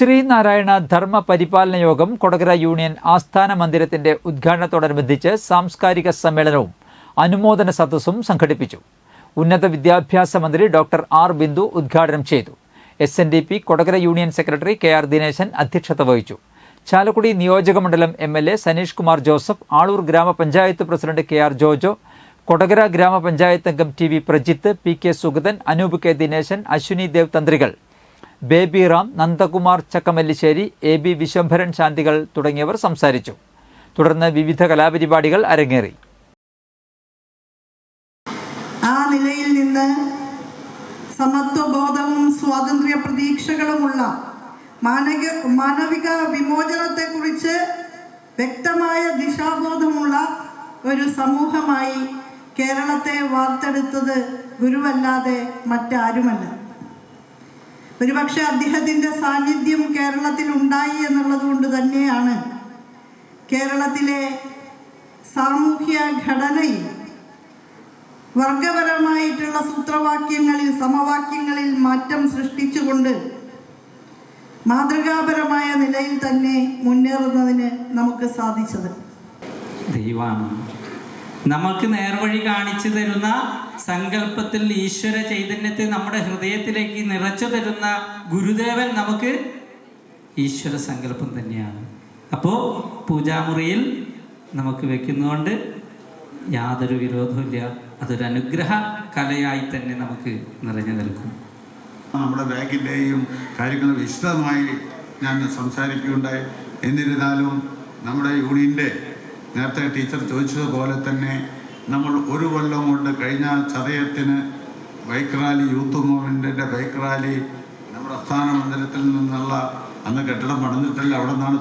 ശ്രീനാരായണ ധർമ്മ പരിപാലന യോഗം കൊടകര യൂണിയൻ ആസ്ഥാന മന്ദിരത്തിന്റെ ഉദ്ഘാടനത്തോടനുബന്ധിച്ച് സാംസ്കാരിക സമ്മേളനവും അനുമോദന സദസ്സും സംഘടിപ്പിച്ചു. ഉന്നത വിദ്യാഭ്യാസ മന്ത്രി ഡോക്ടർ ആർ. ബിന്ദു ഉദ്ഘാടനം ചെയ്തു. S N D P Kodakara union secretary K R Dineshan അധ്യക്ഷത വഹിച്ചു. ചാലക്കുടി നിയോജകമണ്ഡലം M L A Saneesh Kumar Joseph Aloor ഗ്രാമപഞ്ചായത്ത് president K R Jojo Kodakara ഗ്രാമപഞ്ചായത്ത് അംഗം T V Prajith P K Sugathan Anoop K Dineshan Ashwini Dev തന്ത്രികൾ Baby Ram Nandakumar Chakkamallissery A B Vishwambharan ശാന്തികൾ തുടങ്ങിയവർ സംസാരിച്ചു. തുടർന്ന് വിവിധ കലാപരിപാടികൾ അരങ്ങേറി. ആ നിലയിൽ നിന്ന് സമത്വബോധവും സ്വാതന്ത്ര്യ പ്രതീക്ഷകളുമുള്ള മാനവിക മാനവിക വിമോചനത്തെക്കുറിച്ച് വ്യക്തമായ ദിശാബോധമുള്ള ഒരു സമൂഹമായി കേരളത്തെ വാർത്തെടുത്തത് ഗുരുവല്ലാതെ മറ്റാരുമല്ല. ഒരുപക്ഷെ അദ്ദേഹത്തിന്റെ സാന്നിധ്യം കേരളത്തിൽ ഉണ്ടായി എന്നുള്ളത് കൊണ്ട് തന്നെയാണ് കേരളത്തിലെ സാമൂഹ്യ ഘടനയിൽ വർഗപരമായിട്ടുള്ള സൂത്രവാക്യങ്ങളിൽ സമവാക്യങ്ങളിൽ മാറ്റം സൃഷ്ടിച്ചുകൊണ്ട് മാതൃകാപരമായ നിലയിൽ തന്നെ മുന്നേറുന്നതിന് നമുക്ക് സാധിച്ചത്. ദൈവമാണ്. നമുക്ക് നേർവഴി കാണിച്ചു തരുന്ന സങ്കല്പത്തിൽ ഈശ്വര ചൈതന്യത്തെ നമ്മുടെ ഹൃദയത്തിലേക്ക് നിറച്ചു തരുന്ന ഗുരുദേവൻ നമുക്ക് ഈശ്വര സങ്കല്പം തന്നെയാണ്. അപ്പോൾ പൂജാമുറിയിൽ നമുക്ക് വെക്കുന്നതുകൊണ്ട് യാതൊരു വിരോധമില്ല അതൊരു അനുഗ്രഹ കലയായി തന്നെ നമുക്ക് നിറഞ്ഞു നിൽക്കും. നമ്മുടെ ബാങ്കിന്റെയും കാര്യങ്ങൾ വിശദമായി ഞാൻ സംസാരിക്കുകയുണ്ടായി. എന്നിരുന്നാലും നമ്മുടെ യൂണിയന്റെ നേരത്തെ ടീച്ചർ ചോദിച്ചതുപോലെ തന്നെ നമ്മൾ ഒരു കൊല്ലം കൊണ്ട് കഴിഞ്ഞ ചതയത്തിന് ബൈക്ക് റാലി യൂത്ത് മൂവ്മെന്റിന്റെ ബൈക്ക് റാലി നമ്മുടെ അസ്ഥാന മന്ദിരത്തിൽ നിന്നുള്ള അന്ന് കെട്ടിടം പണിതിട്ടില്ല. അവിടെ നിന്നാണ്